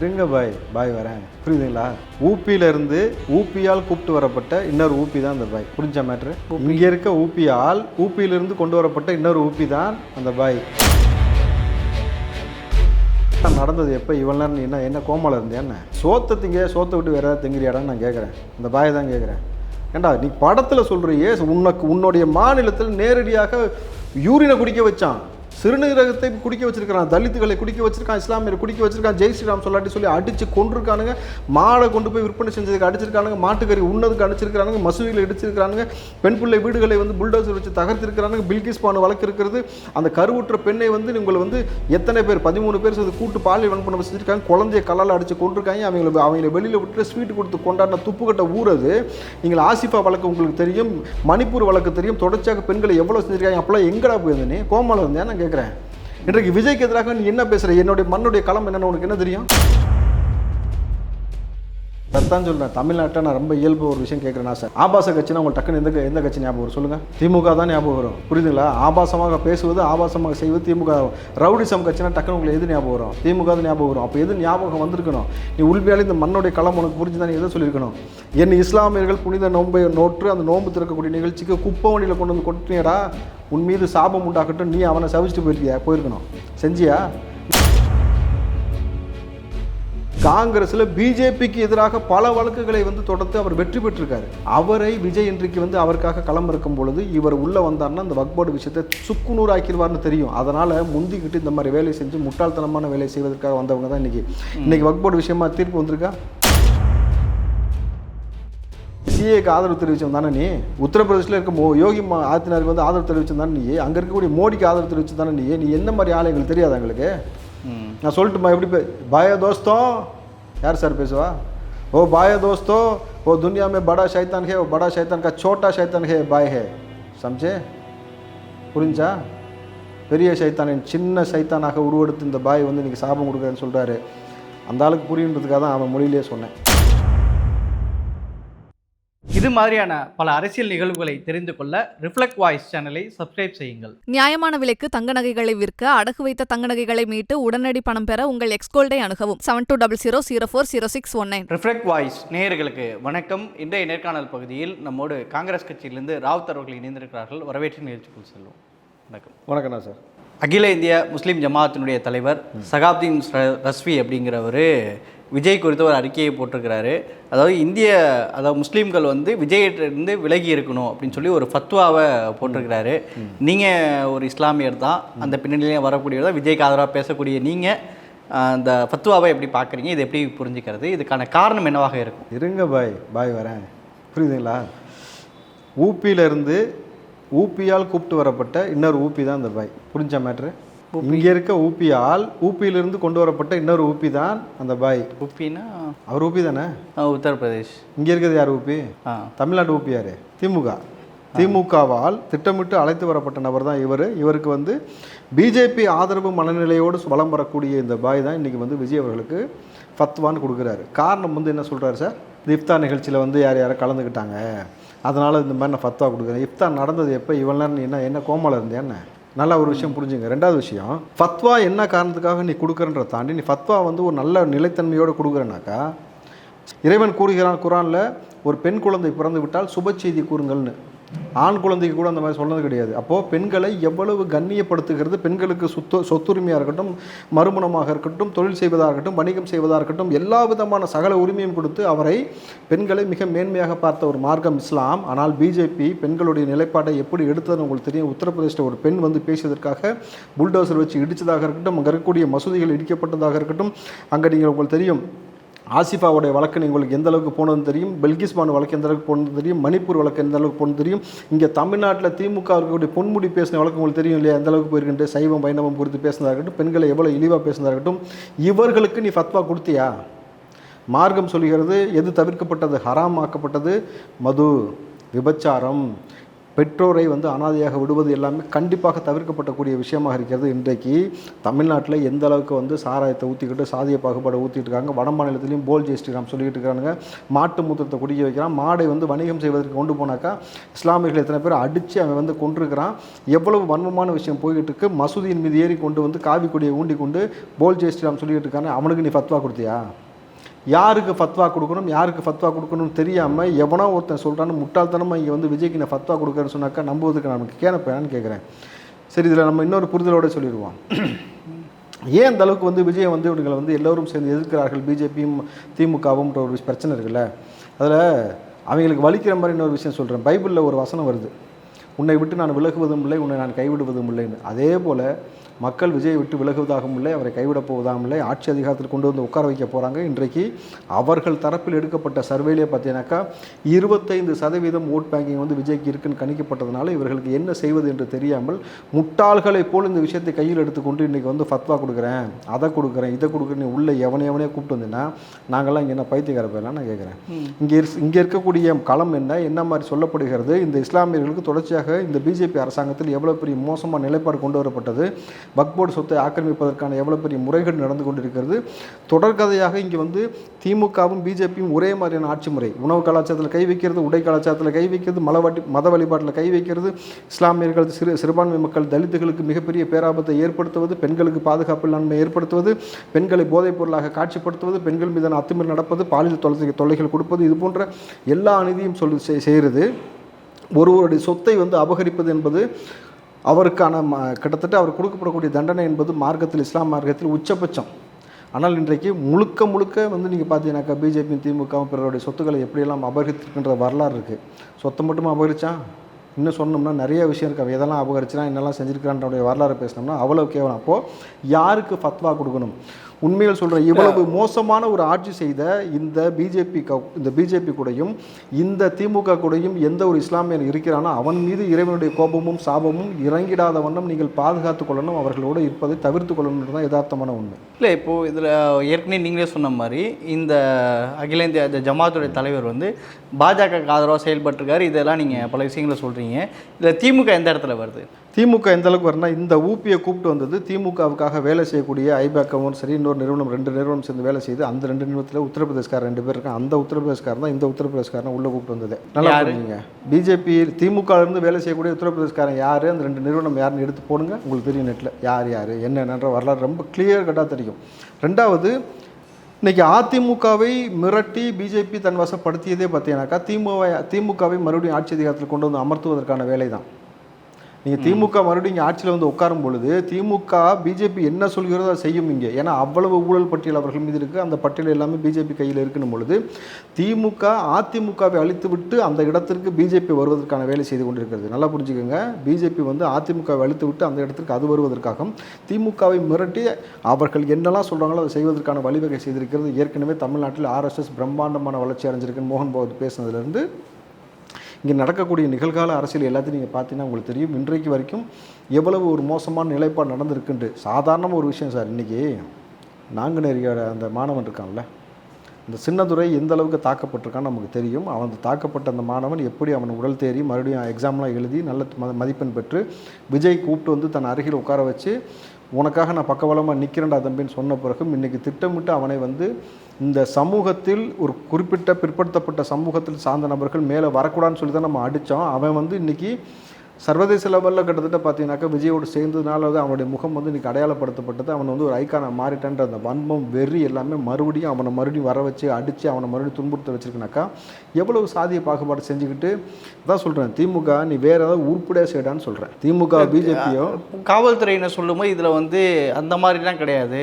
இருங்க பாய் பாய் வரேன். புரியுதுங்களா? ஊப்பியில இருந்து ஊப்பியால் கூப்பிட்டு வரப்பட்ட இன்னொரு ஊப்பி தான் அந்த பாய். புரிஞ்ச மேட்ரு இங்க இருக்க ஊப்பியால் ஊப்பியிலிருந்து கொண்டு வரப்பட்ட இன்னொரு ஊப்பி தான் அந்த பாய். நடந்தது எப்போ? இவ்வளோ நேரம் நீ என்ன என்ன கோமால இருந்தியா என்ன? சோத்தை திங்க சோத்தை விட்டு வேற ஏதாவது திங்கிறியாடான்னு நான் கேட்குறேன் இந்த பாயை தான் கேட்குறேன் ஏண்டா நீ படத்தில் சொல்கிறியே உனக்கு உன்னுடைய மாநிலத்தில் நேரடியாக யூரினை குடிக்க வச்சான். சிறுநீரகத்தை குடிக்க வச்சிருக்கிறான் தலித்துகளை குடிக்க வச்சிருக்கான் இஸ்லாமியர் குடிக்க வச்சிருக்கான் ஜெய் ஸ்ரீராம் சொல்லாட்டி சொல்லி அடிச்சு கொண்டிருக்கானுங்க மாடை கொண்டு போய் விற்பனை செஞ்சதுக்கு அடிச்சிருக்கானுங்க மாட்டுக்கறி உண்ணதுக்கு அடிச்சிருக்கானுங்க மசூதியில் இடிச்சிருக்கானுங்க பெண் பிள்ளை வீடுகளை வந்து புல்டோசர் வச்சு தகர்த்திருக்கிறானுங்க பில்கிஸ் பானு வழக்கு இருக்கிறது. அந்த கருவுற்ற பெண்ணை வந்து உங்களை வந்து எத்தனை பேர் பதிமூணு பேர் சேர்ந்து கூட்டு பாலியல் வன்பணம் செஞ்சிருக்காங்க. குழந்தைய கல்லால் அடிச்சு கொண்டிருக்காங்க அவங்களை அவங்கள வெளியில் விட்டு ஸ்வீட் கொடுத்து கொண்டாடின துப்புக்கட்ட ஊறது நீங்கள் ஆசிஃபா வழக்கு உங்களுக்கு தெரியும் மணிப்பூர் வழக்கு தெரியும். தொடர்ச்சியாக பெண்களை எவ்வளோ செஞ்சிருக்காங்க? அப்போல்லாம் எங்கடா போயிருந்த? நீ இருந்தேன் நான் கேட்குறேன். இன்றைக்கு விஜய்க்கு எதிராக நீ என்ன பேசுற? என்னுடைய மண்ணுடைய களம் என்னென்னு உனக்கு என்ன தெரியும்? அதான் சொல்கிறேன் தமிழ்நாட்டை நான் ரொம்ப இயல்பு ஒரு விஷயம் கேட்குறேன் சார். ஆபாச கட்சினா உங்களுக்கு டக்குன்னு எந்த எந்த கட்சி ஞாபகம் வரும் சொல்லுங்கள் திமுக தான் ஞாபகம் வரும். புரியுதுங்களா? ஆபாசமாக பேசுவது ஆபாசமாக செய்வது திமுக. ரவுடிசம் கட்சினா டக்குன்னு உங்களுக்கு எது ஞாபகம் வரும்? திமுக தான் ஞாபகம் வரும். அப்போ எது ஞாபகம் வந்திருக்கணும்? நீ உள்மையாலே இந்த மண்ணுடைய களம் உனக்கு புரிஞ்சு தான் எதை சொல்லியிருக்கணும்? என் இஸ்லாமியர்கள் புனித நோன்பை நோற்று அந்த நோன்பு திறக்கக்கூடிய நிகழ்ச்சிக்கு குப்பவனியில் கொண்டு வந்து கொட்டினியடா. உன் மீது சாபம் உண்டாக்கட்டும் நீ அவனை சவிச்சிட்டு போயிருக்கியா? போயிருக்கணும். செஞ்சியா? காங்கிரஸில் பிஜேபிக்கு எதிராக பல வழக்குகளை வந்து தொடர்ந்து அவர் வெற்றி பெற்றிருக்காரு. அவரை விஜய் இன்றைக்கு வந்து அவருக்காக களம் இருக்கும் பொழுது இவர் உள்ளே வந்தார்னா அந்த வக்போர்டு விஷயத்தை சுக்குநூறு ஆக்கிடுவார்னு தெரியும். அதனால் முந்திக்கிட்டு இந்த மாதிரி வேலை செஞ்சு முட்டாள்தனமான வேலை செய்வதற்காக வந்தவங்க தான் இன்றைக்கி இன்றைக்கி வக்போர்டு விஷயமா தீர்ப்பு வந்திருக்கா? சிஏக்கு ஆதரவு தெரிவிச்சவன் தானே நீ? உத்தரப்பிரதேசில் இருக்க மோ யோகி மா- ஆதித்யநாத் வந்து ஆதரவு தெரிவிச்சது தானே நீ? அங்கே இருக்கக்கூடிய மோடிக்கு ஆதரவு தெரிவிச்சது தானே நீ? நீ என்ன மாதிரி ஆலயங்கள் தெரியாது எங்களுக்கு? நான் சொல்லட்டுமா எப்படி பாய தோஸ்தோ? யார் சார் பேசுவா? ஓ பாய தோஸ்தோ ஓ துனியாமே படா சைத்தான் ஹே ஓ படா சைத்தான் கா சோட்டா சைத்தான் ஹே பாய் ஹே. சம்ஜே புரிஞ்சா? பெரிய சைத்தானின் சின்ன சைத்தானாக உருவெடுத்து இந்த பாய் வந்து இன்றைக்கி சாபம் கொடுக்குறேன்னு சொல்கிறாரு அந்த ஆளுக்கு புரியுன்றதுக்காக தான் அவன் மொழியிலே சொன்னேன். இது மாதிரியான பல அரசியல் நிகழ்வுகளை தெரிந்து கொள்ள ரிஃப்ளெக்ட் வாய்ஸ் சேனலை சப்ஸ்கிரைப் செய்யுங்கள். நியாயமான விலைக்கு தங்க நகைகளை விற்க அடகு வைத்த தங்க நகைகளை மீட்டு உடனடி பணம் பெற உங்கள் எக்ஸ்கோல்டை அணுகவும். Seven two double zero zero four zero six one nine reflect voice நேயர்களுக்கு வணக்கம். இன்றைய நேர்காணல் பகுதியில் நம்மோடு காங்கிரஸ் கட்சியிலிருந்து ராவுத் அவர்கள் இணைந்திருக்கிறார்கள். வரவேற்று நிகழ்ச்சிக்குள் செல்வோம். வணக்கம். வணக்கண்ணா சார். அகில இந்திய முஸ்லீம் ஜமாத்தினுடைய தலைவர் சகாப்தீன் ர- ரஸ்வி அப்படிங்கிறவர் விஜய் குறித்து ஒரு அறிக்கையை போட்டிருக்கிறாரு. அதாவது இந்திய அதாவது முஸ்லீம்கள் வந்து விஜயிட்டிருந்து விலகி இருக்கணும் அப்படின்னு சொல்லி ஒரு ஃபத்வாவை போட்டிருக்கிறாரு. நீங்கள் ஒரு இஸ்லாமியர் தான். அந்த பின்னணியிலே வரக்கூடியவர் தான். விஜய்க்கு ஆதரவாக பேசக்கூடிய நீங்கள் அந்த ஃபத்வாவை எப்படி பார்க்குறீங்க? இதை எப்படி புரிஞ்சுக்கிறது? இதுக்கான காரணம் என்னவாக இருக்கும்? இருங்க பாய் பாய் வரேன். புரியுதுங்களா? ஊப்பியில இருந்து ஊப்பியால் கூப்பிட்டு வரப்பட்ட இன்னொரு ஊப்பி தான் இந்த பாய். புரிஞ்ச மேட்ரு இங்கே இருக்க ஊப்பியால் ஊப்பியிலிருந்து கொண்டு வரப்பட்ட இன்னொரு ஊப்பி தான் அந்த பாய். உப்பின்னா அவர் ஊப்பி தானே? உத்தரப்பிரதேஷ். இங்கே இருக்கிறது யார் ஊப்பி? ஆ. தமிழ்நாட்டு ஊப்பி யார்? திமுக. திமுகவால் திட்டமிட்டு அழைத்து வரப்பட்ட நபர் தான் இவர். இவருக்கு வந்து பிஜேபி ஆதரவு மனநிலையோடு வலம் வரக்கூடிய இந்த பாய் தான் இன்றைக்கி வந்து விஜய் அவர்களுக்கு ஃபத்வான்னு கொடுக்குறாரு. காரணம் வந்து என்ன சொல்கிறாரு சார்? இந்த நிகழ்ச்சியில் வந்து யார் யாரோ கலந்துக்கிட்டாங்க. அதனால் இந்த மாதிரி நான் ஃபத்வா கொடுக்குறேன். இஃப்தார் நடந்தது எப்போ? இவ்வளோ நேரம் என்ன என்ன கோமால இருந்தியா என்ன? நல்ல ஒரு விஷயம் புரிஞ்சுங்க. ரெண்டாவது விஷயம் ஃபத்வா என்ன காரணத்துக்காக நீ கொடுக்குறன்ற தாண்டி நீ ஃபத்வா வந்து ஒரு நல்ல நிலைத்தன்மையோடு கொடுக்குறனாக்கா இறைவன் கூறுகிறான் குரானில் ஒரு பெண் குழந்தை பிறந்து விட்டால் சுப செய்தி கூறுங்கள்னு. ஆண் குழந்தைக்கு கூட அந்த மாதிரி சொன்னது கிடையாது. அப்போது பெண்களை எவ்வளவு கண்ணியப்படுத்துகிறது? பெண்களுக்கு சொத்து சொத்துரிமையாக இருக்கட்டும் மறுமணமாக இருக்கட்டும் தொழில் செய்வதாக இருக்கட்டும் வணிகம் செய்வதாக இருக்கட்டும் எல்லா விதமான சகல உரிமையும் கொடுத்து அவரை பெண்களை மிக மேன்மையாக பார்த்த ஒரு மார்க்கம் இஸ்லாம். ஆனால் பிஜேபி பெண்களுடைய நிலைப்பாட்டை எப்படி எடுத்ததுன்னு உங்களுக்கு தெரியும். உத்தரப்பிரதேசத்தில் ஒரு பெண் வந்து பேசியதற்காக புல்டோசர் வச்சு இடித்ததாக இருக்கட்டும் அங்கே இருக்கக்கூடிய மசூதிகள் இடிக்கப்பட்டதாக இருக்கட்டும் அங்கே நீங்கள் உங்களுக்கு தெரியும். ஆசிஃபாவுடைய வழக்கு உங்களுக்கு எந்த அளவுக்கு போனதுன்னு தெரியும் பெல்கிஸ் பானு வழக்கு எந்த அளவுக்கு போனது தெரியும் மணிப்பூர் வழக்கு எந்த அளவுக்கு போனது தெரியும். இங்கே தமிழ்நாட்டில் திமுக இருக்கக்கூடிய பொன்முடி பேசின வழக்கு உங்களுக்கு தெரியும் இல்லையா? எந்த அளவுக்கு போயிருக்கின்ற சைவம் வைணவம் குறித்து பேசினதாக இருக்கட்டும் பெண்களை எவ்வளோ இழிவாக பேசினதாக இருக்கட்டும் இவர்களுக்கு நீ ஃபத்வா கொடுத்தியா? மார்க்கம் சொல்கிறது எது தவிர்க்கப்பட்டது? ஹராம் ஆக்கப்பட்டது? மது விபச்சாரம். பெற்றோரை வந்து அனாதையாக விடுவது எல்லாமே கண்டிப்பாக தவிர்க்கப்படக்கூடிய விஷயமாக இருக்கிறது இன்றைக்கு. தமிழ்நாட்டில் எந்த அளவுக்கு வந்து சாராயத்தை ஊற்றிக்கிட்டு சாதிய பாகுபாடை ஊற்றிட்டு இருக்காங்க வட மாநிலத்திலையும் போல் ஜெய் ஸ்ரீராம் சொல்லிக்கிட்டு இருக்காங்க மாட்டு மூத்திரத்தை குடிக்க வைக்கிறான். மாடை வந்து வணிகம் செய்வதற்கு கொண்டு போனாக்கா இஸ்லாமியர்கள் எத்தனை பேர் அடித்து அவன் வந்து கொண்டிருக்கிறான் எவ்வளவு வன்மமான விஷயம் போய்கிட்டு இருக்கு. மசூதியின் மீது ஏறி கொண்டு வந்து காவி கொடியை ஊண்டி கொண்டு போல் ஜெய் ஸ்ரீராம் சொல்லிக்கிட்டு இருக்கானே அவனுக்கு நீ ஃபத்வா கொடுத்தியா? யாருக்கு ஃபத்வா கொடுக்கணும் யாருக்கு ஃபத்வா கொடுக்கணும்னு தெரியாமல் எவனோ ஒருத்தன் சொல்கிறான்னு முட்டாள்தனமாக இங்கே வந்து விஜய்க்கு நான் ஃபத்வா கொடுக்குறேன்னு சொன்னாக்கா நம்புவதுக்கு நமக்கு கேனப்பேன்னு கேட்குறேன் சரி இதில் நம்ம இன்னொரு புரிதலோட சொல்லிடுவோம். ஏன் அந்த அளவுக்கு வந்து விஜயை வந்து இவங்களை வந்து எல்லோரும் சேர்ந்து எதிர்க்கிறார்கள்? பிஜேபியும் திமுகவும்ன்ற ஒரு பிரச்சனை இருக்குல்ல. அதில் அவங்களுக்கு வலிக்கிற மாதிரி இன்னொரு விஷயம் சொல்கிறேன் பைபிளில் ஒரு வசனம் வருது. உன்னை விட்டு நான் விலகுவதும் இல்லை உன்னை நான் கைவிடுவதும் இல்லைன்னு. அதே போல் மக்கள் விஜயை விட்டு விலகுவதாகவும் இல்லை அவரை கைவிடப் போவதாகவும் இல்லை ஆட்சி அதிகாரத்தில் கொண்டு வந்து உட்கார வைக்க போகிறாங்க இன்றைக்கு அவர்கள் தரப்பில் எடுக்கப்பட்ட சர்வேலே பார்த்தீங்கன்னாக்கா இருபத்தைந்து சதவீதம் ஓட் பேங்கிங் வந்து விஜய்க்கு இருக்குன்னு கணிக்கப்பட்டதுனால இவர்களுக்கு என்ன செய்வது என்று தெரியாமல் முட்டாள்களைப் போல் இந்த விஷயத்தை கையில் எடுத்துக்கொண்டு இன்றைக்கி வந்து ஃபத்வா கொடுக்குறேன் அதை கொடுக்குறேன் இதை கொடுக்குறேன் நீ உள்ள எவனை எவனே கூப்பிட்டு வந்தீங்கன்னா நாங்கள்லாம் இங்கே என்ன பைத்தியக்கார பேர்லாம் நான் கேட்குறேன் இங்கே இங்கே இருக்கக்கூடிய களம் என்ன என்ன மாதிரி சொல்லப்படுகிறது இந்த இஸ்லாமியர்களுக்கு தொடர்ச்சியாக இந்த பிஜேபி அரசாங்கத்தில் எவ்வளோ பெரிய மோசமான நிலைப்பாடு கொண்டு வரப்பட்டது வக்போர்டு சொத்தை ஆக்கிரமிப்பதற்கான எவ்வளோ பெரிய முறைகள் நடந்து கொண்டிருக்கிறது. தொடர்கதையாக இங்கே வந்து திமுகவும் பிஜேபியும் ஒரே மாதிரியான ஆட்சி முறை. உணவு கலாச்சாரத்தில் கை வைக்கிறது உடை கலாச்சாரத்தில் கை வைக்கிறது மலவாட்டி மத வழிபாட்டில் கை வைக்கிறது. இஸ்லாமியர்கள் சிறு சிறுபான்மை மக்கள் தலித்துகளுக்கு மிகப்பெரிய பேராபத்தை ஏற்படுத்துவது பெண்களுக்கு பாதுகாப்பு இல்லாமை ஏற்படுத்துவது பெண்களை போதைப் பொருளாக காட்சிப்படுத்துவது பெண்கள் மீதான அத்துமீறல் நடப்பது பாலியல் தொலை தொல்லைகள் கொடுப்பது இது போன்ற எல்லா அநீதியும் சொல்லி செய்கிறது. ஒருவருடைய சொத்தை வந்து அபகரிப்பது என்பது அவருக்கான ம கிட்டத்தட்ட அவர் கொடுக்கப்படக்கூடிய தண்டனை என்பது மார்க்கத்தில் இஸ்லாம் மார்க்கத்தில் உச்சபட்சம். ஆனால் இன்றைக்கு முழுக்க முழுக்க வந்து நீங்கள் பார்த்தீங்கன்னாக்கா பிஜேபி திமுகவும் பிறருடைய சொத்துக்களை எப்படியெல்லாம் அபகரித்திருக்கின்ற வரலாறு இருக்குது சொத்தை மட்டும் அபகரிச்சான் இன்னும் சொன்னோம்னா நிறைய விஷயம் இருக்கு. அவன் எதெல்லாம் அபகரிச்சுனா என்னெல்லாம் செஞ்சிருக்கிறான்ற வரலாறு பேசினோம்னா அவ்வளோ கேவலம். அப்போது யாருக்கு ஃபத்வா கொடுக்கணும்? உண்மையில் சொல்கிறேன் இவ்வளவு மோசமான ஒரு ஆட்சி செய்த இந்த பிஜேபி இந்த பிஜேபி கூடயும் இந்த திமுக கூடயும் எந்த ஒரு இஸ்லாமியன் இருக்கிறானோ அவன் மீது இறைவனுடைய கோபமும் சாபமும் இறங்கிடாத வண்ணம் நீங்கள் பாதுகாத்து கொள்ளணும் அவர்களோடு இருப்பதை தவிர்த்து கொள்ளணுன்றது தான் யதார்த்தமான உண்மை. இல்லை இப்போது இதில் ஏற்கனவே நீங்களே சொன்ன மாதிரி இந்த அகில இந்திய இந்த ஜமாத்துடைய தலைவர் வந்து பாஜகவுக்கு ஆதரவாக செயல்பட்டிருக்காரு. இதெல்லாம் நீங்கள் பல விஷயங்களை சொல்கிறீங்க இதில் திமுக எந்த இடத்துல வருது? திமுக எந்த அளவுக்கு வரும்னா இந்த ஊபியை கூப்பிட்டு வந்தது திமுகவுக்காக வேலை செய்யக்கூடிய ஐபேக்கவும் சரி இன்னொரு நிறுவனம் ரெண்டு நிறுவனம் சேர்ந்து வேலை செய்து அந்த ரெண்டு நிறுவனத்தில் உத்தரப்பிரதேஷ்கார் ரெண்டு பேர் இருக்காங்க. அந்த உத்தரப்பிரதேஷ்கார் தான் இந்த உத்தரப்பிரதேஷ்காரன் உள்ள கூப்பிட்டு வந்தது. நல்லா? புரிஞ்சுங்க. பிஜேபி திமுக ல இருந்து வேலை செய்யக்கூடிய உத்தரப்பிரதேஷ்காரன் யார்? அந்த ரெண்டு நிறுவனம் யாருன்னு எடுத்து போடுங்க. உங்களுக்கு தெரியும் நெட்டில் யார் யார்? என்னென்னன்ற வரலாறு ரொம்ப கிளியர் கட்டாக தெரியும். ரெண்டாவது இன்னைக்கு அதிமுகவை மிரட்டி பிஜேபி தன் வசப்படுத்தியதே பார்த்தீங்கன்னாக்கா திமுக திமுகவை மறுபடியும் ஆட்சி அதிகாரத்தில் கொண்டு வந்து அமர்த்துவதற்கான வேலை தான் நீங்கள் திமுக மறுபடியும் இங்கே ஆட்சியில் வந்து உட்காரும் பொழுது திமுக பிஜேபி என்ன சொல்கிறதோ அதை செய்யும் இங்கே. ஏன்னா அவ்வளவு ஊழல் பட்டியல் அவர்கள் மீது இருக்குது அந்த பட்டியல் எல்லாமே பிஜேபி கையில் இருக்கணும் பொழுது திமுக அதிமுகவை அழித்து விட்டு அந்த இடத்திற்கு பிஜேபி வருவதற்கான வேலை செய்து கொண்டிருக்கிறது. நல்லா புரிஞ்சுக்கோங்க. பிஜேபி வந்து அதிமுகவை அழித்து விட்டு அந்த இடத்திற்கு அது வருவதற்காகவும் திமுகவை மிரட்டி அவர்கள் என்னெல்லாம் சொல்கிறாங்களோ அதை செய்வதற்கான வழிவகை செய்திருக்கிறது. ஏற்கனவே தமிழ்நாட்டில் ஆர்எஸ்எஸ் பிரம்மாண்டமான வளர்ச்சி அடைஞ்சிருக்குன்னு மோகன் பகவத் பேசினதுலேருந்து இங்கே நடக்கக்கூடிய நிகழ்கால அரசியல் எல்லாத்தையும் நீங்கள் பார்த்தீங்கன்னா உங்களுக்கு தெரியும். இன்றைக்கு வரைக்கும் எவ்வளவு ஒரு மோசமான நிலைப்பாடு நடந்திருக்குன்ட்டு. சாதாரண ஒரு விஷயம் சார் இன்றைக்கி நாங்குநேரியோட அந்த மாணவன் இருக்கான்ல இந்த சின்னதுரை எந்த அளவுக்கு தாக்கப்பட்டிருக்கான்னு நமக்கு தெரியும். அவன் தாக்கப்பட்ட அந்த மாணவன் எப்படி அவன் உடல் தேறி மறுபடியும் எக்ஸாம்லாம் எழுதி நல்ல ம- மதிப்பெண் பெற்று விஜய் கூப்பிட்டு வந்து தன் அருகில் உட்கார வச்சு உனக்காக நான் பக்கபலமாக நிற்கிறேன்டா தம்பின்னு சொன்ன பிறகும் இன்றைக்கி திட்டமிட்டு அவனை வந்து இந்த சமூகத்தில் ஒரு குறிப்பிட்ட பிற்படுத்தப்பட்ட சமூகத்தில் சார்ந்த நபர்கள் மேலே வரக்கூடாதுன்னு சொல்லி தான் நம்ம அடித்தோம். அவன் வந்து இன்றைக்கி சர்வதேச லெவலில் கிட்டத்தட்ட பார்த்தீங்கன்னாக்கா விஜயோடு சேர்ந்ததுனால வந்து அவனுடைய முகம் வந்து இன்றைக்கி அடையாளப்படுத்தப்பட்டது. அவன் வந்து ஒரு ஐக்கான மாறிட்டான்ற அந்த வன்மம் வெறி எல்லாமே மறுபடியும் அவனை மறுபடியும் வர வச்சு அடித்து அவனை மறுபடியும் துன்புறுத்த வச்சிருக்கனாக்கா எவ்வளவு சாதிய பாகுபாடு செஞ்சுக்கிட்டு தான் சொல்கிறேன் திமுக நீ வேற ஏதாவது உருப்படியாக செய்டான்னு சொல்கிறேன் திமுக பிஜேபியோ? காவல்துறையினர் சொல்லும்போது இதில் வந்து அந்த மாதிரிலாம் கிடையாது.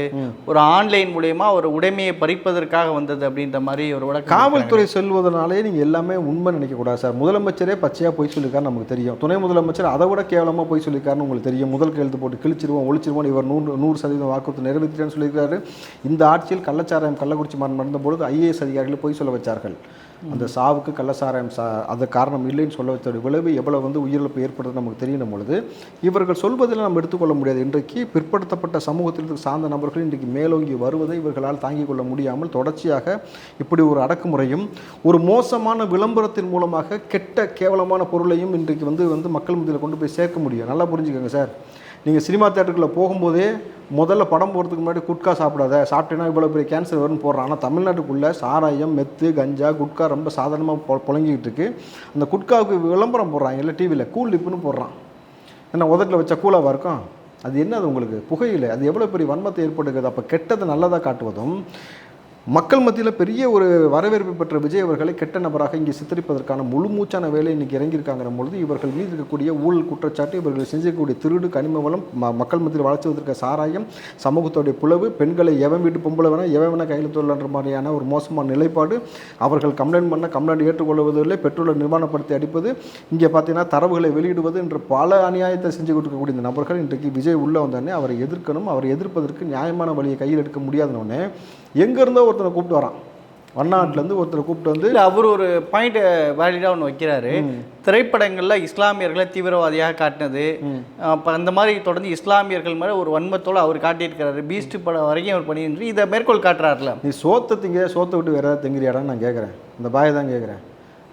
ஒரு ஆன்லைன் மூலயமா ஒரு உடைமையை பறிப்பதற்காக வந்தது அப்படின்ற மாதிரி ஒரு காவல்துறை செல்வதனாலே நீங்கள் எல்லாமே உண்மை நினைக்கக்கூடாது சார். முதலமைச்சரே பச்சையாக போய் சொல்லியிருக்காரு நமக்கு தெரியும். துணை முதலமைச்சர் அதை விட கேவலமாக போய் சொல்லியிருக்காருன்னு உங்களுக்கு தெரியும். முதல் கையெழுத்து போட்டு கிழிச்சிருவோம் ஒழிச்சிருவோம் இவர் நூறு நூறு சதவீதம் வாக்குறுதி நிறைவேற்றிட்டேன்னு சொல்லியிருக்காரு. இந்த ஆட்சியில் கள்ளச்சாராயம் கள்ளக்குறிச்சி மரணம் நடந்த பொழுது ஐஏஎஸ் அதிகாரிகள் போய் சொல்ல வச்சார்கள். அந்த சாவுக்கு கள்ளசாராயம் சா அது காரணம் இல்லைன்னு சொல்ல வைத்தோட விளைவு எவ்வளவு வந்து உயிரிழப்பு ஏற்படுறது நமக்கு தெரியணும் பொழுது இவர்கள் சொல்வதில் நம்ம எடுத்துக்கொள்ள முடியாது. இன்றைக்கு பிற்படுத்தப்பட்ட சமூகத்திற்கு சார்ந்த நபர்கள் இன்றைக்கு மேலோங்கி வருவதை இவர்களால் தாங்கிக் கொள்ள முடியாமல் தொடர்ச்சியாக இப்படி ஒரு அடக்குமுறையும் ஒரு மோசமான விளம்பரத்தின் மூலமாக கெட்ட கேவலமான பொருளையும் இன்றைக்கு வந்து வந்து மக்கள் மத்தியில் கொண்டு போய் சேர்க்க முடியும். நல்லா புரிஞ்சுக்கோங்க சார். நீங்கள் சினிமா தேட்டருக்குள்ளே போகும்போதே முதல்ல படம் போகிறதுக்கு முன்னாடி குட்கா சாப்பிடாத. சாப்பிட்டேன்னா இவ்வளோ பெரிய கேன்சர் வரும்னு போடுறான். ஆனால் தமிழ்நாட்டுக்குள்ளே சாராயம் மெத்து கஞ்சா குட்கா ரொம்ப சாதாரணமாக பொ புழங்கிக்கிட்டு இருக்கு. அந்த குட்காவுக்கு விளம்பரம் போடுறாங்க இல்லை டிவியில் கூல் லிப்புன்னு போடுறான். என்ன உதட்டில் வச்சா கூலாவாக இருக்கும்? அது என்ன அது உங்களுக்கு? புகையிலை. அது எவ்வளோ பெரிய வன்மத்தை ஏற்படுகிறது? அப்போ கெட்டதை நல்லதாக காட்டுவதும் மக்கள் மத்தியில் பெரிய ஒரு வரவேற்பு பெற்ற விஜய் அவர்களை கெட்ட நபராக இங்கே சித்தரிப்பதற்கான முழு மூச்சான வேலை இன்றைக்கி இறங்கியிருக்காங்கிற பொழுது இவர்கள் மீது இருக்கக்கூடிய ஊழல் குற்றச்சாட்டு இவர்கள் செஞ்சிருக்கக்கூடிய திருடு கனிம வளம் மக்கள் மத்தியில் வளர்ச்சி சாராயம் சமூகத்தோடைய புலவு பெண்களை எவன் வீட்டு பொம்பளை வேணா எவன் வேணா கையில் தொழிலன்ற மாதிரியான ஒரு மோசமான நிலைப்பாடு. அவர்கள் கம்ப்ளைண்ட் பண்ண கம்ப்ளைண்ட் ஏற்றுக்கொள்வதில்லை பெட்ரோலை நிர்மாணப்படுத்தி அடிப்பது. இங்கே பார்த்தீங்கன்னா தரவுகளை வெளியிடுவது என்ற பல அநியாயத்தை செஞ்சு கொடுக்கக்கூடிய இந்த நபர்கள் இன்றைக்கு விஜய் உள்ளே வந்தோடனே அவரை எதிர்க்கணும் அவரை எதிர்ப்பதற்கு நியாயமான வழியை கையில் எடுக்க முடியாதனோடனே எங்கேருந்தோ ஒருத்தனை கூப்பிட்டு வரான். வண்ணாட்டிலேருந்து ஒருத்தரை கூப்பிட்டு வந்து இல்ல அவர் ஒரு பாயிண்ட் வேலிடாக ஒன்று வைக்கிறாரு. திரைப்படங்கள்ல இஸ்லாமியர்களை தீவிரவாதியாக காட்டினது. அப்போ அந்த மாதிரி தொடர்ந்து இஸ்லாமியர்கள் மேலே ஒரு வன்மத்தோடு அவர் காட்டியிருக்கிறாரு. பீஸ்ட் படம் வரைக்கும் அவர் பண்ணிட்டு இதை மேற்கோள் காட்டுறாருல. நீ சோத்தை திங்க சோத்தை விட்டு வேற ஏதாவது திங்கிறியாடான்னு நான் கேட்குறேன் இந்த பாயை தான் கேட்குறேன்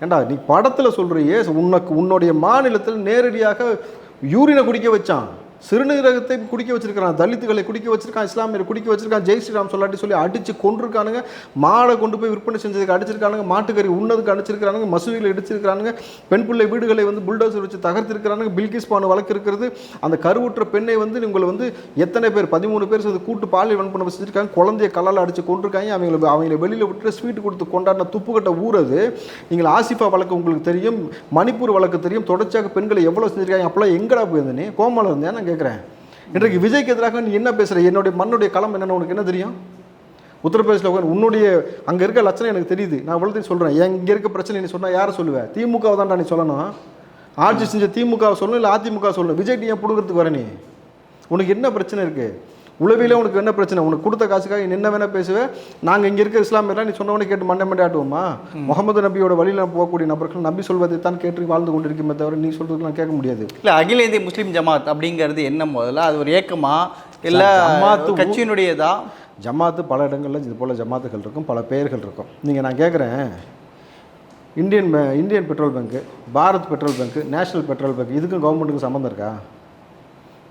ஏண்டா நீ படத்தில் சொல்கிறியே உனக்கு உன்னுடைய மாநிலத்தில் நேரடியாக யூரினை குடிக்க வச்சான். சிறுநீரகத்தை குடிக்க வச்சிருக்கிறான் தலித்துகளை குடிக்க வச்சிருக்கான் இஸ்லாமியர் குடிக்க வச்சிருக்கான் ஜெய் ஸ்ரீராம் சொல்லாட்டி சொல்லி அடிச்சு கொண்டிருக்கானுங்க மாடை கொண்டு போய் விற்பனை செஞ்சதுக்கு அடிச்சிருக்கானுங்க மாட்டுக்கறி உண்ணதுக்கு அடிச்சிருக்கானுங்க மசூதிகளை இடிச்சிருக்கிறானுங்க பெண் பிள்ளை வீடுகளை வந்து புல்டோசர் வச்சு தகர்த்திருக்கிறானுங்க பில்கிஸ் பானு வழக்கு இருக்கிறது அந்த கருவுற்ற பெண்ணை வந்து உங்களை வந்து எத்தனை பேர் பதிமூணு பேர் சேர்ந்து கூட்டு பாலியல் வன்புணர்வு செஞ்சிருக்காங்க. குழந்தைய கல்லால் அடிச்சு கொண்டிருக்காங்க அவங்களை அவங்களை வெளியில் விட்டு ஸ்வீட் கொடுத்து கொண்டாடின துப்புக்கட்ட ஊறது நீங்கள் ஆசிஃபா வழக்கு உங்களுக்கு தெரியும் மணிப்பூர் வழக்கு தெரியும். தொடர்ச்சியாக பெண்களை எவ்வளோ செஞ்சிருக்காங்க? அப்போலாம் எங்கடா போயிருந்த? கோமலம் இருந்தேன். நாங்கள் கேட்குறேன். இன்றைக்கு விஜய்க்கு எதிராக நீ என்ன பேசுற? என்னுடைய மண்ணுடைய களம் என்னன்னு உனக்கு என்ன தெரியும்? உத்தரப்பிரதேசில் உட்காந்து உன்னுடைய அங்கே இருக்க லட்சணம் எனக்கு தெரியுது. நான் இவ்வளோத்தையும் சொல்கிறேன் இங்கே இருக்க பிரச்சனை நீ சொன்னால் யாரை சொல்லுவேன் திமுகவை தான்டா நீ சொல்லணும். ஆட்சி செஞ்ச திமுகவை சொல்லணும் இல்லை அதிமுக சொல்லணும்? விஜய் நீ ஏன் பிடுங்கிறதுக்கு வர நீ? உனக்கு என்ன பிரச்சனை இருக்குது உளவில உனக்கு என்ன பிரச்சனை? உனக்கு கொடுத்த காசுக்காக நீ என்ன வேணா பேசுவேன் நாங்கள் இங்கே இருக்க இஸ்லாமியர்லாம் நீ சொன்னவனே கேட்டு மண்டை மண்டை ஆட்டுவோமா முகமது நபியோட வழியில் போகக்கூடிய நபர்கள் நபி சொல்வதை தான் கேட்டு வாழ்ந்து கொண்டிருக்குமே தவிர நீ சொல்றதுலாம் கேட்க முடியாது. இல்ல அகில இந்திய முஸ்லீம் ஜமாத் அப்படிங்கிறது என்ன முதல்ல? அது ஒரு ஏக்கமா? இல்ல ஜமாத்து கட்சியினுடையதா? ஜமாத்து பல இடங்களில் இது போல் ஜமாத்துகள் இருக்கும் பல பெயர்கள் இருக்கும். நீங்கள் நான் கேட்குறேன் Indian Indian petrol bunk Bharat petrol bunk national petrol bunk இதுக்கும் கவர்மெண்ட்டுக்கும் சம்மந்தம் இருக்கா?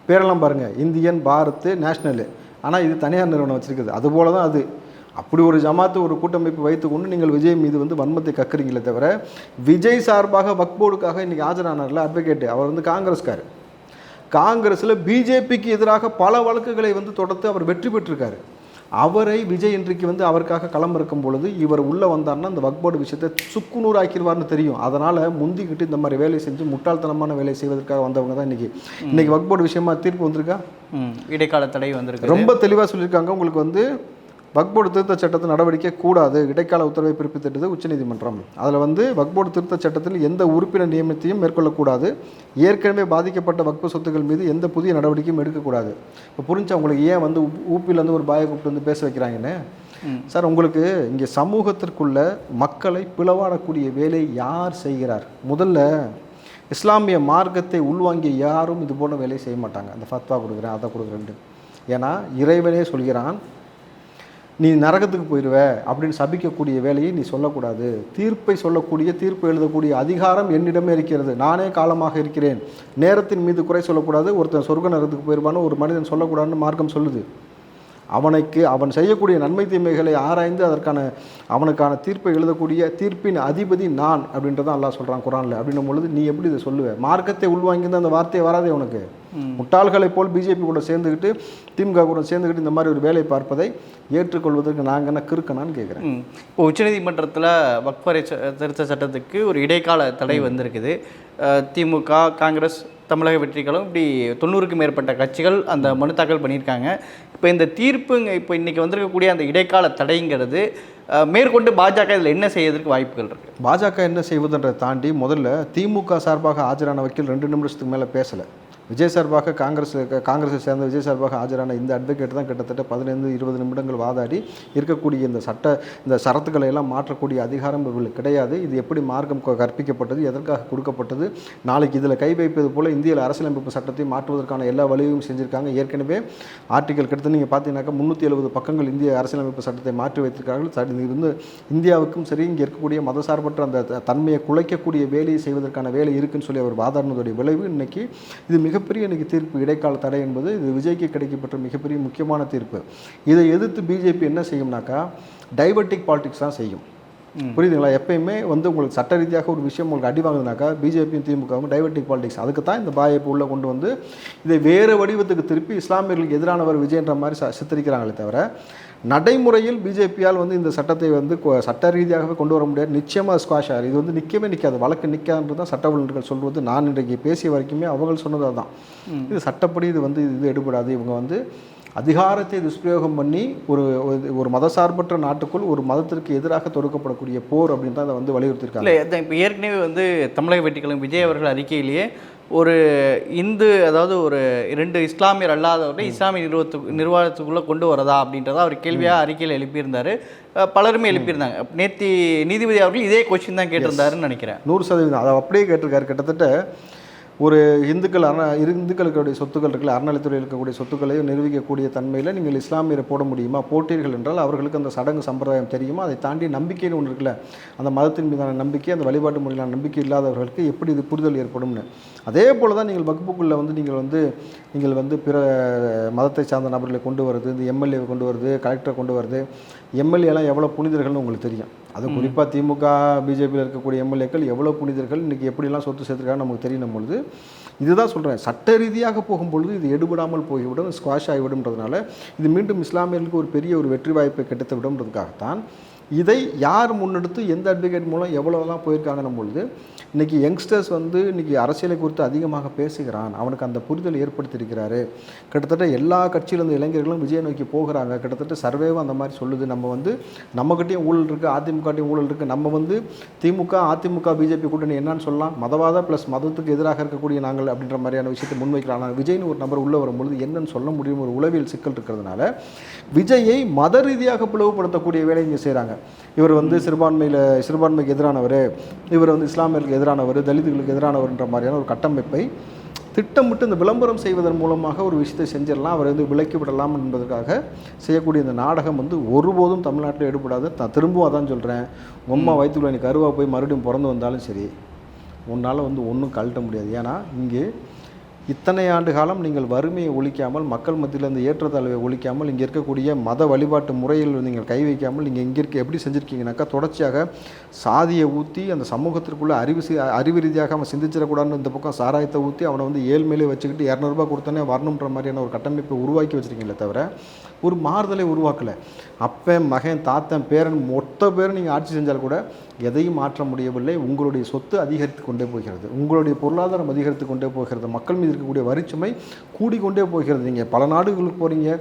பேரெல்லாம் பாருங்கள் இந்தியன் பாரத் நேஷ்னலு ஆனால் இது தனியார் நிறுவனம் வச்சுருக்குது. அதுபோல தான் அது. அப்படி ஒரு ஜமாத்து ஒரு கூட்டமைப்பு வைத்துக்கொண்டு நீங்கள் விஜய் மீது வந்து வன்மத்தை கக்குறீங்களே தவிர விஜய் சார்பாக வக்போர்டுக்காக இன்றைக்கி ஆஜரானார்ல அட்வொகேட் அவர் வந்து காங்கிரஸ்கார். காங்கிரஸில் பிஜேபிக்கு எதிராக பல வழக்குகளை வந்து தொடர்ந்து அவர் வெற்றி பெற்றிருக்காரு. அவரை விஜய் இன்றைக்கு வந்து அவருக்காக களம் இருக்கும் பொழுது இவர் உள்ளே வந்தார்னா அந்த வக்போர்டு விஷயத்தை சுக்குநூறு ஆக்கிடுவார்னு தெரியும். அதனால் முந்திக்கிட்டு இந்த மாதிரி வேலை செஞ்சு முட்டாள்தனமான வேலை செய்வதற்காக வந்தவங்க தான் இன்றைக்கி இன்றைக்கி வக்போர்டு விஷயமா தீர்ப்பு வந்திருக்கா? இடைக்கால தடை வந்திருக்கு ரொம்ப தெளிவாக சொல்லியிருக்காங்க. உங்களுக்கு வந்து வக்போர்டு திருத்த சட்டத்தில் நடவடிக்கை கூடாது. இடைக்கால உத்தரவை பிறப்பித்திட்டது உச்சநீதிமன்றம். அதில் வந்து வக்போர்டு திருத்த சட்டத்தில் எந்த உறுப்பினர் நியமனத்தையும் மேற்கொள்ளக்கூடாது. ஏற்கனவே பாதிக்கப்பட்ட வக்பு சொத்துக்கள் மீது எந்த புதிய நடவடிக்கையும் எடுக்கக்கூடாது. இப்போ புரிஞ்சா உங்களுக்கு ஏன் வந்து ஊப்பிலேருந்து ஒரு பாயை கூப்பிட்டு வந்து பேச வைக்கிறாங்கன்னு? சார் உங்களுக்கு இங்கே சமூகத்திற்குள்ள மக்களை பிளவாடக்கூடிய வேலை யார் செய்கிறார்? முதல்ல இஸ்லாமிய மார்க்கத்தை உள்வாங்கிய யாரும் இது போன்ற வேலையை செய்ய மாட்டாங்க. அந்த ஃபத்வா கொடுக்குறேன் அதை கொடுக்குறேன்ட்டு. ஏன்னா இறைவனே சொல்கிறான் நீ நரகத்துக்கு போயிடுவ அப்படின்னு சபிக்கக்கூடிய வேலையை நீ சொல்லக்கூடாது. தீர்ப்பை சொல்லக்கூடிய தீர்ப்பு எழுதக்கூடிய அதிகாரம் என்னிடமே இருக்கிறது. நானே காலமாக இருக்கிறேன். நேரத்தின் மீது குறை சொல்லக்கூடாது. ஒருத்தன் சொர்க்க நரகத்துக்கு போயிடுவான்னு ஒரு மனிதன் சொல்லக்கூடாதுன்னு மார்க்கம் சொல்லுது. அவனுக்கு அவன் செய்யக்கூடிய நன்மை தீமைகளை ஆராய்ந்து அதற்கான அவனுக்கான தீர்ப்பை எழுதக்கூடிய தீர்ப்பின் அதிபதி நான் அப்படின்றத அல்லாஹ் சொல்கிறான் குரானில் அப்படின்னும் பொழுது நீ எப்படி இதை சொல்லுவ? மார்க்கத்தை உள்வாங்கியிருந்த அந்த வார்த்தையை வராதே உனக்கு. முட்டாள்களைப் போல் பிஜேபி கூட சேர்ந்துக்கிட்டு திமுக கூட சேர்ந்துக்கிட்டு இந்த மாதிரி ஒரு வேலை பார்ப்பதை ஏற்றுக்கொள்வதற்கு நாங்கள் என்ன கிறுக்கனான்னு கேட்குறேன். இப்போ உச்சநீதிமன்றத்தில் வக்ஃபரை திருத்த சட்டத்துக்கு ஒரு இடைக்கால தடை வந்திருக்குது. திமுக காங்கிரஸ் தமிழக வெற்றிகளும் இப்படி தொண்ணூறுக்கும் மேற்பட்ட கட்சிகள் அந்த மனு தாக்கல் பண்ணியிருக்காங்க. இப்போ இந்த தீர்ப்புங்க இப்போ இன்றைக்கி வந்திருக்கக்கூடிய அந்த இடைக்கால தடைங்கிறது மேற்கொண்டு பாஜக இதில் என்ன செய்யறதுக்கு வாய்ப்புகள் இருக்குது பாஜக என்ன செய்வதுன்றதை தாண்டி முதல்ல திமுக சார்பாக ஆஜரான வக்கீல் ரெண்டு நிமிஷத்துக்கு மேலே பேசலை. விஜய் சார்பாக காங்கிரஸ் காங்கிரஸை சேர்ந்த விஜய் சார்பாக ஆஜரான இந்த அட்வொகேட் தான் கிட்டத்தட்ட பதினைந்து இருபது நிமிடங்கள் வாதாடி இருக்கக்கூடிய இந்த சட்ட இந்த சரத்துக்களை எல்லாம் மாற்றக்கூடிய அதிகாரம் இவர்களுக்கு கிடையாது. இது எப்படி மார்க்கம் கற்பிக்கப்பட்டது எதற்காக கொடுக்கப்பட்டது? நாளைக்கு இதில் கை வைப்பது போல இந்தியில் அரசியலமைப்பு சட்டத்தை மாற்றுவதற்கான எல்லா வழியும் செஞ்சுருக்காங்க. ஏற்கனவே ஆர்டிகல் கிட்டத்தட்ட நீங்கள் பார்த்தீங்கன்னாக்கா முந்நூற்றி எழுபது பக்கங்கள் இந்திய அரசியலமைப்பு சட்டத்தை மாற்றி வைத்திருக்கார்கள் இருந்து இந்தியாவுக்கும் சரி இங்கே இருக்கக்கூடிய மதசார்பற்ற அந்த த- தன்மையை குலைக்கக்கூடிய வேலையை செய்வதற்கான வேலை இருக்குன்னு சொல்லி அவர் வாதாடினதுடைய விளைவு. இன்னைக்கு இது மிகப்பெரிய இன்னைக்கு தீர்ப்பு இடைக்கால தடை என்பது இது விஜய்க்கு கிடைக்கப்பட்ட மிகப்பெரிய முக்கியமான தீர்ப்பு. இதை எதிர்த்து பிஜேபி என்ன செய்யும்னாக்கா டைவர்டிக் பாலிடிக்ஸ் தான் செய்யும். புரியுதுங்களா? எப்பயுமே வந்து உங்களுக்கு சட்ட ரீதியாக ஒரு விஷயம் உங்களுக்கு அடி வாங்குதுனாக்கா பிஜேபியும் திமுகவும் டைவர்டிக் பாலிடிக்ஸ் அதுக்கு தான் இந்த பாயை இப்போ உள்ள கொண்டு வந்து இதை வேறு வடிவத்துக்கு திருப்பி இஸ்லாமியர்களுக்கு எதிரானவர் விஜயன்ற மாதிரி சித்தரிக்கிறாங்களே தவிர நடைமுறையில் பிஜேபியால் வந்து இந்த சட்டத்தை வந்து சட்ட ரீதியாகவே கொண்டு வர முடியாது. நிச்சயமாக ஸ்குவாஷ் ஆகும் இது வந்து நிற்கவே நிற்காது வழக்கு நிற்காதுன்றது தான் சட்ட வல்லுநர்கள் சொல்வது. நான் இன்றைக்கு பேசிய வரைக்குமே அவங்க சொன்னது அதுதான் இது சட்டப்படி இது வந்து இது எடுபடாது. இவங்க வந்து அதிகாரத்தை துஷ்பிரயோகம் பண்ணி ஒரு ஒரு- ஒரு மதசார்பற்ற நாட்டுக்குள் ஒரு மதத்திற்கு எதிராக தொடுக்கப்படக்கூடிய போர் அப்படின்னு தான் அதை வந்து வலியுறுத்தியிருக்காங்க. இல்லை இப்போ ஏற்கனவே வந்து தமிழக வெட்டிக்கிழமை விஜய் அவர்கள் அறிக்கையிலேயே ஒரு இந்து அதாவது ஒரு இரண்டு இஸ்லாமியர் அல்லாதவர்களை இஸ்லாமிய நிறுவனத்துக்கு நிர்வாகத்துக்குள்ளே கொண்டு வரதா அப்படின்றத அவர் கேள்வியாக அறிக்கையில் எழுப்பியிருந்தார். பலருமே எழுப்பியிருந்தாங்க. நேத்தி நீதிபதி அவர்கள் இதே கொஸ்டின் தான் கேட்டிருந்தாருன்னு நினைக்கிறேன். நூறு சதவீதம். அதை அப்படியே கேட்டிருக்காரு. கிட்டத்தட்ட ஒரு இந்துக்கள் அரண இரு இந்துக்களுடைய சொத்துக்கள் இருக்குல்ல அறநிலைத்துறையில் இருக்கக்கூடிய சொத்துக்களையும் நிரூபிக்கக்கூடிய தன்மையில் நீங்கள் இஸ்லாமியரை போட முடியுமா? போட்டீர்கள் என்றால் அவர்களுக்கு அந்த சடங்கு சம்பிரதாயம் தெரியுமா? அதை தாண்டி நம்பிக்கைன்னு ஒன்று இருக்குல்ல அந்த மதத்தின் மீதான நம்பிக்கை அந்த வழிபாட்டு முறையிலான நம்பிக்கை இல்லாதவர்களுக்கு எப்படி இது புரிதல் ஏற்படும்னு. அதே போல் தான் நீங்கள் வகுப்புக்குள்ளே வந்து நீங்கள் வந்து நீங்கள் வந்து பிற மதத்தை சார்ந்த நபர்களை கொண்டு வருது இந்த எம்எல்ஏவை கொண்டு வருது கலெக்டரை கொண்டு வருது எம்எல்ஏலாம் எவ்வளோ புனிதர்கள்னு உங்களுக்கு தெரியும். அது குறிப்பாக திமுக பிஜேபியில் இருக்கக்கூடிய எம்எல்ஏக்கள் எவ்வளோ புனிதர்கள் இன்றைக்கி எப்படிலாம் சொத்து சேர்த்துருக்காங்க நமக்கு தெரியணும் பொழுது. இதுதான் சொல்கிறேன் சட்ட ரீதியாக போகும்பொழுது இது எடுபடாமல் போய்விடும் ஸ்குவாஷ் ஆகிவிடும்ன்றதுனால இது மீண்டும் இஸ்லாமியர்களுக்கு ஒரு பெரிய ஒரு வெற்றி வாய்ப்பை கெடுத்து விடும்ன்றதுக்காகத்தான். இதை யார் முன்னெடுத்து எந்த அட்வொகேட் மூலம் எவ்வளோலாம் போயிருக்காங்கன்னும் பொழுது இன்றைக்கி யங்ஸ்டர்ஸ் வந்து இன்றைக்கி அரசியலை குறித்து அதிகமாக பேசுகிறான். அவனுக்கு அந்த புரிதல் ஏற்படுத்தியிருக்கிறாரு. கிட்டத்தட்ட எல்லா கட்சியிலிருந்து இளைஞர்களும் விஜய் நோக்கி போகிறாங்க. கிட்டத்தட்ட சர்வேவும் அந்த மாதிரி சொல்லுது. நம்ம வந்து நம்மக்கிட்டையும் ஊழல் இருக்குது அதிமுகட்டையும் ஊழல் இருக்குது நம்ம வந்து திமுக அதிமுக பிஜேபி கூட்டணி என்னன்னு சொல்லலாம். மதவாத ப்ளஸ் மதத்துக்கு எதிராக இருக்கக்கூடிய நாங்கள் அப்படின்ற மாதிரியான விஷயத்தை முன்வைக்கலாம் ஆனால் விஜய்னு ஒரு நபர் உள்ளே வரும்பொழுது என்னன்னு சொல்ல முடியும்? ஒரு உளவியல் சிக்கல் இருக்கிறதுனால விஜயை மத ரீதியாக பிளவுபடுத்தக்கூடிய வேலை இங்கே செய்கிறாங்க இவர் வந்து சிறுபான்மையில் சிறுபான்மைக்கு எதிரானவர். இவர் வந்து இஸ்லாமியர்களுக்கு எதிரானவர் தலித்துகளுக்கு எதிரானவர்ன்ற மாதிரியான ஒரு கட்டமைப்பை திட்டமிட்டு இந்த விளம்பரம் செய்வதன் மூலமாக ஒரு விஷயத்தை செஞ்சிடலாம். அவர் வந்து விலக்கி விடலாம் என்பதற்காக செய்யக்கூடிய இந்த நாடகம் வந்து ஒருபோதும் தமிழ்நாட்டில் எடுபடாது நான் திரும்பவும் அதான் சொல்கிறேன் உம்மா வயிற்றுக்குள்ள நீ கருவா போய் மறுபடியும் பிறந்து வந்தாலும் சரி உன்னால் வந்து ஒன்றும் கழட்ட முடியாது. ஏன்னா இங்கே இத்தனை ஆண்டு காலம் நீங்கள் வறுமையை ஒழிக்காமல் மக்கள் மத்தியில் இந்த ஏற்றத்தாழ்வை ஒழிக்காமல் இங்கே இருக்கக்கூடிய மத வழிபாட்டு முறையில் நீங்கள் கை வைக்காமல் நீங்கள் இங்கே இருக்க எப்படி செஞ்சுருக்கீங்கனாக்கா தொடர்ச்சியாக சாதியை ஊற்றி அந்த சமூகத்திற்குள்ளே அறிவு அறிவு ரீதியாக அவன் சிந்திச்சிடக்கூடாதுன்னு இந்த பக்கம் சாராயத்தை ஊற்றி அவனை வந்து ஏழ்மையிலே வச்சுக்கிட்டு இரநூறுபா கொடுத்தனே வரணுன்ற மாதிரியான ஒரு கட்டமைப்பை உருவாக்கி வச்சுருக்கீங்களே தவிர ஒரு மாறுதலை உருவாக்கலை. அப்பன் மகன் தாத்தன் பேரன் மொத்த பேரும் நீங்கள் ஆட்சி செஞ்சால் கூட எதையும் மாற்ற முடியவில்லை. உங்களுடைய சொத்து அதிகரித்து கொண்டே போகிறது. உங்களுடைய பொருளாதாரம் அதிகரித்து கொண்டே போகிறது. மக்கள் மீது இருக்கக்கூடிய வரிச்சுமை கூடிக்கொண்டே போகிறது. நீங்கள் பல நாடுகளுக்கு போகிறீங்க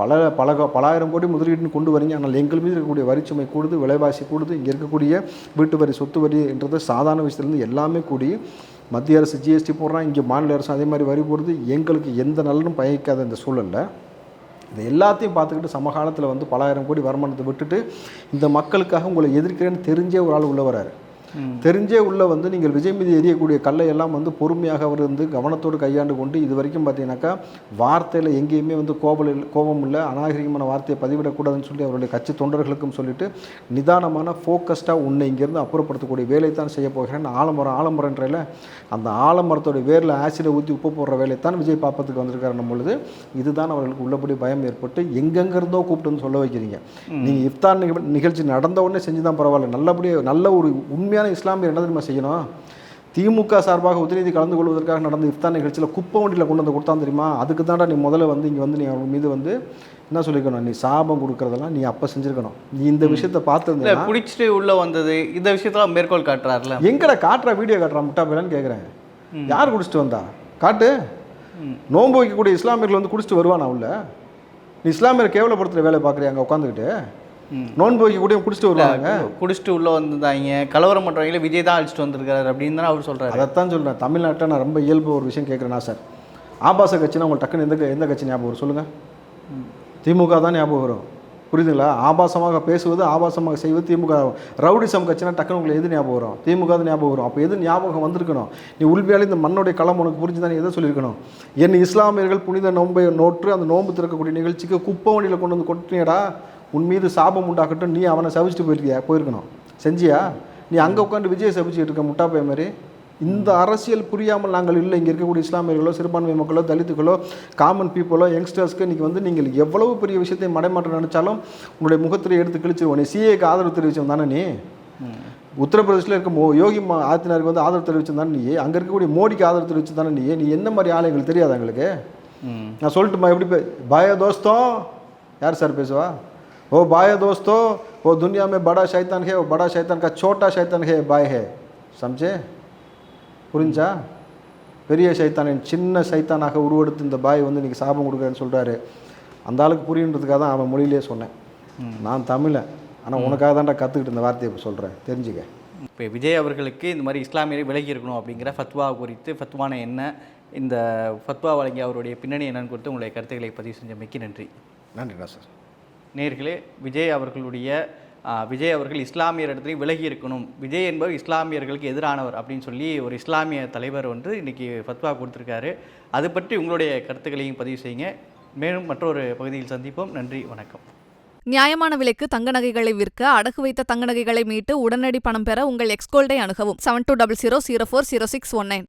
பல பல பலாயிரம் கோடி முதலீடுன்னு கொண்டு வரீங்க. ஆனால் எங்கள் மீது இருக்கக்கூடிய வரிச்சுமை கூடுது விலைவாசி கூடுது. இங்கே இருக்கக்கூடிய வீட்டு வரி சொத்து வரின்றது சாதாரண விஷயத்துலேருந்து எல்லாமே கூடி மத்திய அரசு ஜிஎஸ்டி போடுறான் இங்கே மாநில அரசு அதே மாதிரி வரி போடுறது எங்களுக்கு எந்த நலனும் பயக்காத இந்த சூழலில் இது எல்லாத்தையும் பார்த்துக்கிட்டு சமகாலத்தில் வந்து பலாயிரம் கோடி வருமானத்தை விட்டுட்டு இந்த மக்களுக்காக உங்களை எதிர்க்கிறேன்னு தெரிஞ்சே ஒரு ஆள் உள்ள வராரு தெரிஞ்சே உள்ள வந்து நீங்கள் விஜய் மீது எரியக்கூடிய கல்லை எல்லாம் வந்து பொறுமையாக அவர் வந்து கவனத்தோடு கையாண்டு கொண்டு இது வரைக்கும் பார்த்தீங்கன்னாக்கா வார்த்தையில் எங்கேயுமே வந்து கோபம் இல்லை கோபம் இல்லை அநாகரிகமான வார்த்தையை பதிவிடக்கூடாதுன்னு சொல்லி அவருடைய கட்சி தொண்டர்களுக்கும் சொல்லிட்டு நிதானமான ஃபோக்கஸ்டாக உன்னை இங்கேருந்து அப்புறப்படுத்தக்கூடிய வேலையை தான் செய்ய போகிறேன். ஆலமரம் ஆலமரன்றல அந்த ஆலமரத்தோட வேரில் ஆசிடை ஊற்றி உப்பு போடுற வேலையை விஜய் பாப்பத்துக்கு வந்திருக்காருன்னும் பொழுது. இதுதான் அவர்களுக்கு உள்ளபடி பயம் ஏற்பட்டு எங்கெங்கிருந்தோ கூப்பிட்டு வந்து சொல்ல வைக்கிறீங்க. நீங்கள் இஃப்தார் நிக- நிகழ்ச்சி நடந்த உடனே செஞ்சு தான் பரவாயில்ல. நல்லபடியாக நல்ல ஒரு உண்மையான இஸ்லாமியர் என்ன தெரியுமா செய்யணும்? திமுக சார்பாக உதயநிதி கலந்து கொள்வதற்காக நடந்த இஃப்தார் நிகழ்ச்சியில் குப்பை வண்டியில் கொண்டு வந்து கொடுத்தான் தெரியுமா? அதுக்கு தான்டா நீ முதல்ல வந்து இங்கே வந்து நீ அவங்க மீது வந்து என்ன சொல்லிக்கணும் நீ சாபம் கொடுக்கறதெல்லாம் நீ அப்போ செஞ்சிருக்கணும். நீ இந்த விஷயத்தை இல்லை பார்த்துருந்தேன்னா குடிச்சிட்டு உள்ளே வந்தது இந்த விஷயத்தெல்லாம் மேற்கோள் காட்டுறாருல. எங்கடா காட்டுறா வீடியோ காட்டுறா முட்டா பையலான்னு கேட்குறேன் யார் குடிச்சிட்டு வந்தா? காட்டு. நோன்பு வைக்கக்கூடிய இஸ்லாமியர்கள் வந்து குடிச்சிட்டு வருவானா உள்ள? நீ இஸ்லாமியர் கேவலப்படுத்துகிற வேலை பார்க்குறியா அங்கே உட்காந்துக்கிட்டு நோன்பு வைக்கக்கூடிய குடிச்சிட்டு வருவாங்க. குடிச்சிட்டு உள்ளே வந்திருந்தாங்க கலவரம் பண்ணுறவங்கள விஜய் தான் அழிச்சிட்டு வந்திருக்காரு அப்படின்னு தானே அவர் சொல்கிறாரு அதைத்தான் சொல்கிறேன் தமிழ்நாட்டில் நான் ரொம்ப இயல்பு ஒரு விஷயம் கேட்குறேன்னா சார். ஆபாச கட்சினா உங்களுக்கு டக்குன்னு எந்த எந்த கட்சி ஞாபகம் வரும் சொல்லுங்கள் திமுக தான் ஞாபகம் வரும். புரியுதுங்களா? ஆபாசமாக பேசுவது ஆபாசமாக செய்வது திமுக. ரவுடிசம் கட்சினா டக்குன்னு உங்களுக்கு எது ஞாபகம் வரும்? திமுக தான் ஞாபகம் வரும். அப்போ எது ஞாபகம் வந்திருக்கணும்? நீ உள்வியாலே இந்த மண்ணுடைய களம் உனக்கு புரிஞ்சு தான் எதை சொல்லியிருக்கணும்? என் இஸ்லாமியர்கள் புனித நோன்பை நோற்று அந்த நோன்பு திறக்கக்கூடிய நிகழ்ச்சிக்கு குப்பை வண்டியில் கொண்டு வந்து கொட்டினியடா உன் மீது சாபம் உண்டாக்கட்டும் நீ அவனை சபிச்சுட்டு போயிருக்கியா? போயிருக்கணும். செஞ்சியா? நீ அங்கே உட்காந்து விஜய் சபிச்சுட்டு இருக்க முட்டாப்பைய மாதிரி? இந்த அரசியல் புரியாமல் நாங்கள் இல்லை. இங்கே இருக்கக்கூடிய இஸ்லாமியர்களோ சிறுபான்மை மக்களோ தலித்துகளோ காமன் பீப்புளோ யங்ஸ்டர்ஸ்க்கு இன்றைக்கி வந்து நீங்கள் எவ்வளவு பெரிய விஷயத்தை மடைமாற்றம் நினைச்சாலும் உங்களுடைய முகத்திரை எடுத்து கிழிச்சிருவோம். நீ சிஏக்கு ஆதரவு தெரிவிச்சவன் தானே நீ? உத்தரப்பிரதேசில் இருக்க மோ யோகி மா- ஆதித்யநாத்துக்கு வந்து ஆதரவு தெரிவிச்சது நீ? அங்கே இருக்கக்கூடிய மோடிக்கு ஆதரவு தெரிவிச்சது தானே நீ? நீ என்ன மாதிரி ஆளு எங்களுக்கு தெரியாதா எங்களுக்கு? நான் சொல்லட்டுமா எப்படி பே பாய தோஸ்தம் யார் சார் பேசுவா? ஓ பாய தோஸ்தோ ஓ दुनिया में बड़ा शैतान है वो बड़ा शैतान का छोटा शैतान है बाय है समझे புரிஞ்சா பெரிய சைத்தானின் சின்ன சைத்தானாக உருவெடுத்து இந்த பாய் வந்து இன்றைக்கி சாபம் கொடுக்குறேன்னு சொல்கிறாரு அந்த ஆளுக்கு புரியுன்றதுக்காக தான் அவன் மொழியிலே சொன்னேன் நான் தமிழன் ஆனால் உனக்காக தான்டா கற்றுக்கிட்டு இந்த வார்த்தையை சொல்கிறேன் தெரிஞ்சுக்க இப்போ விஜய் அவர்களுக்கு இந்த மாதிரி இஸ்லாமியரை விலகி இருக்கணும் அப்படிங்கிற ஃபத்வா குறித்து ஃபத்வான என்ன இந்த ஃபத்வா வழங்கிய அவருடைய பின்னணி என்னன்னு குறித்து உங்களுடைய கருத்துக்களை பதிவு செஞ்ச மிக்க நன்றி நன்றிடா சார் நேர்களே விஜய் அவர்களுடைய விஜய் அவர்கள் இஸ்லாமியர் இடத்துலையும் விலகி இருக்கணும். விஜய் என்பவர் இஸ்லாமியர்களுக்கு எதிரானவர் அப்படின்னு சொல்லி ஒரு இஸ்லாமிய தலைவர் வந்து இன்றைக்கி ஃபத்வா கொடுத்துருக்காரு. அது பற்றி உங்களுடைய கருத்துக்களையும் பதிவு செய்யுங்க. மேலும் மற்றொரு பகுதியில் சந்திப்போம். நன்றி வணக்கம். நியாயமான விலைக்கு தங்க நகைகளை விற்க அடகு வைத்த தங்க நகைகளை மீட்டு உடனடி பணம் பெற உங்கள் எக்ஸ்கோல்டை அணுகவும். Seven two double zero zero four zero six one nine